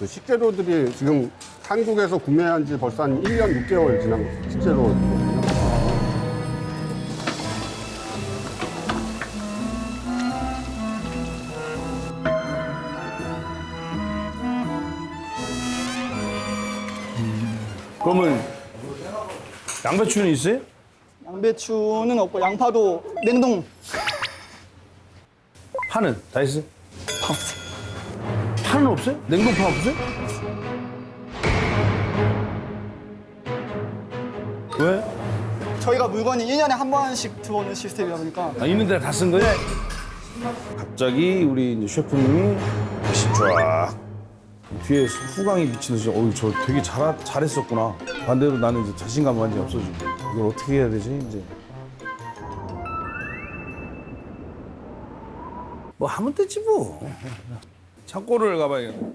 그 식재료들이 지금 한국에서 구매한 지 벌써 한 1년 6개월 지난 식재료거든요. 그러면 양배추는 있어요? 양배추는 없고 양파도 냉동 파는 다 있어요? 파는 없어요? 냉동파 없어요? 왜? 저희가 물건이 1년에 한 번씩 들어오는 시스템이다 보니까 아, 있는 데다 쓴 거예요? 갑자기 우리 이제 셰프님이 다시 쫙 뒤에 후광이 비치듯이 어우 저 되게 잘, 잘했었구나 반대로 나는 이제 자신감 완전히 없어지고 이걸 어떻게 해야 되지 이제 뭐 하면 되지 뭐 창고를 가봐야겠네